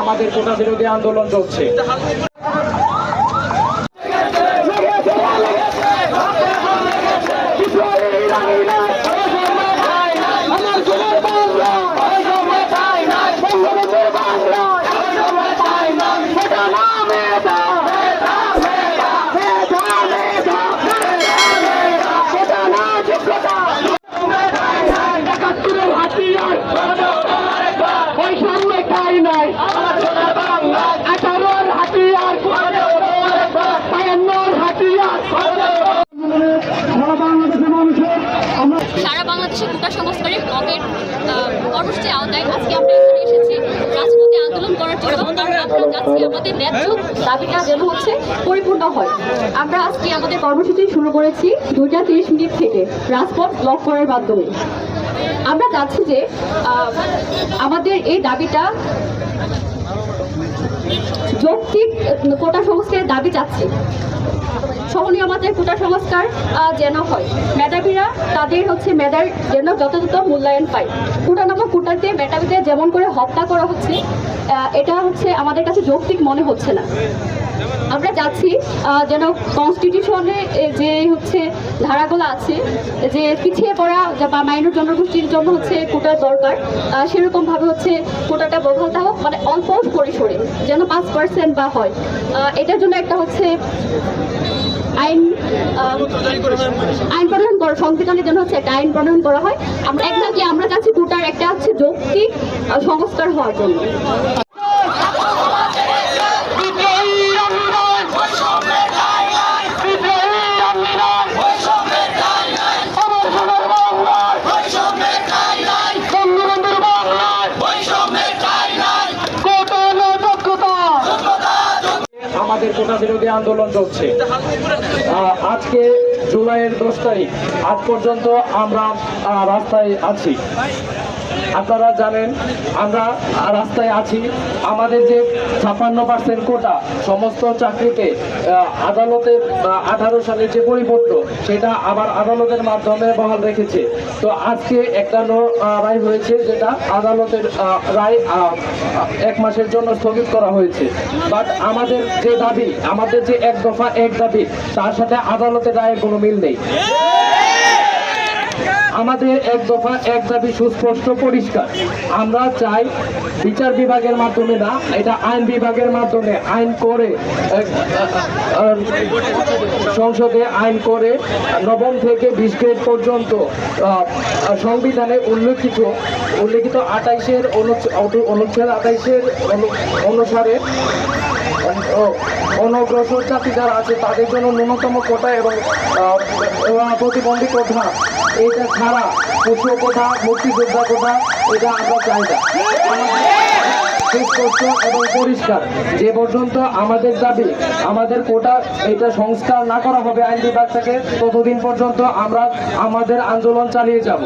আমাদের কোটা বিরোধী আন্দোলন চলছে। সারা বাংলাদেশে কোটা সংস্কারের ব্লকের কর্মসূচির আওতায় আজকে আমরা এখানে এসেছি। রাজপথে আন্দোলন করার জন্য কারণ আমরা চাচ্ছি আমাদের ন্যায্য দাবিটা যেন হচ্ছে পরিপূর্ণ হয়। আমরা আজকে আমাদের কর্মসূচি শুরু করেছি দুইটা তিরিশ মিনিট থেকে রাজপথ ব্লক করার মাধ্যমে। আমরা চাচ্ছি যে আমাদের এই দাবিটা যৌক্তিক কোটা সংস্কারের দাবি চাচ্ছি। সহনীয় আমাদের কোটা সংস্কার যেন হয়। মেধাবীরা তাদের হচ্ছে মেধার যেন যথাযথ মূল্যায়ন পায়। কোটা নামক কোটাতে মেধাবীদের যেমন করে হত্যা করা হচ্ছে এটা হচ্ছে আমাদের কাছে যৌক্তিক মনে হচ্ছে না। আমরা আহ, যেন কনস্টিটিউশনে যে হচ্ছে ধারাগুলো আছে যে পিছিয়ে পড়া বা মাইনর জনগোষ্ঠীর জন্য হচ্ছে কোটার দরকার সেরকমভাবে হচ্ছে কোটাটা বহালতা হোক মানে অল্প পরিসরে যেন পাঁচ পার্সেন্ট বা হয়। এটার জন্য একটা হচ্ছে আইন প্রণয়ন করা, সংবিধানের জন্য হচ্ছে একটা আইন প্রণয়ন করা হয়। আমরা একটা কি, আমরা কাছে দুটার একটা হচ্ছে যৌক্তিক সংস্কার হওয়ার জন্য। কোটা বিরোধী আন্দোলন চলছে। আজকে জুলাইয়ের দশ তারিখ আজ পর্যন্ত আমরা রাস্তায় আছি। আপনারা জানেন, আমরা রাস্তায় আছি। আমাদের যে ছাপ্পান্ন পার্সেন্ট কোটা সমস্ত চাকরিতে আদালতের আঠারো সালের যে পরিপত্র সেটা আবার আদালতের মাধ্যমে বহাল রেখেছে। তো আজকে একটা রায় হয়েছে, যেটা আদালতের রায় এক মাসের জন্য স্থগিত করা হয়েছে। বাট আমাদের যে দাবি, আমাদের যে এক দফা এক দাবি, তার সাথে আদালতের রায়ের কোনো মিল নেই। আমাদের এক দফা, এক দাবি সুস্পষ্ট, পরিষ্কার। আমরা চাই বিচার বিভাগের মাধ্যমে না, এটা আইন বিভাগের মাধ্যমে আইন করে সংসদে আইন করে নবম থেকে বিশ গ্রেড পর্যন্ত সংবিধানে উল্লেখিত উল্লেখিত আঠাইশের অনুচ্ছেদ আঠাইশের অনুসারে অনগ্রসর জাতি যারা আছে, তাদের জন্য ন্যূনতম কোটা এবং প্রতিবন্ধী কোঠা এইটা ছাড়া পশু কোথা মুক্তিযোদ্ধা কোথা এটা আমরা চাই না। এবং পরিষ্কার, যে পর্যন্ত আমাদের দাবি, আমাদের কোটা, এটা সংস্কার না করা হবে আইন বিভাগ থেকে, ততদিন পর্যন্ত আমরা আমাদের আন্দোলন চালিয়ে যাব।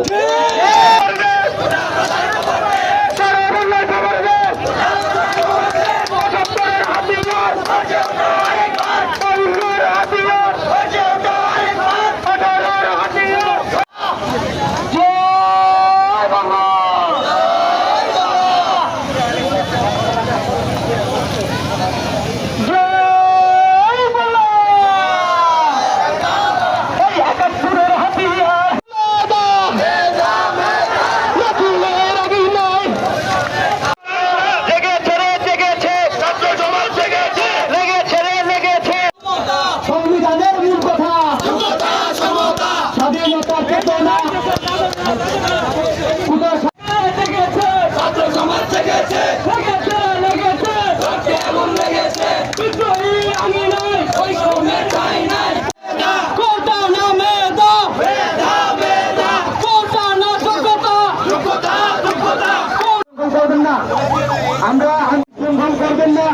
আমরা আন্দোলন করবেন না।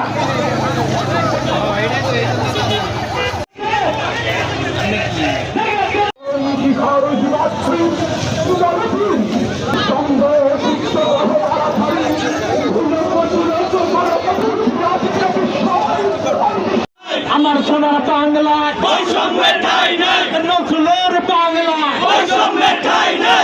আমার সোনার বাংলা বৈষম্যের ঠাই নাই। নজরুলের বাংলা। বৈষম্যের ঠাই নাই।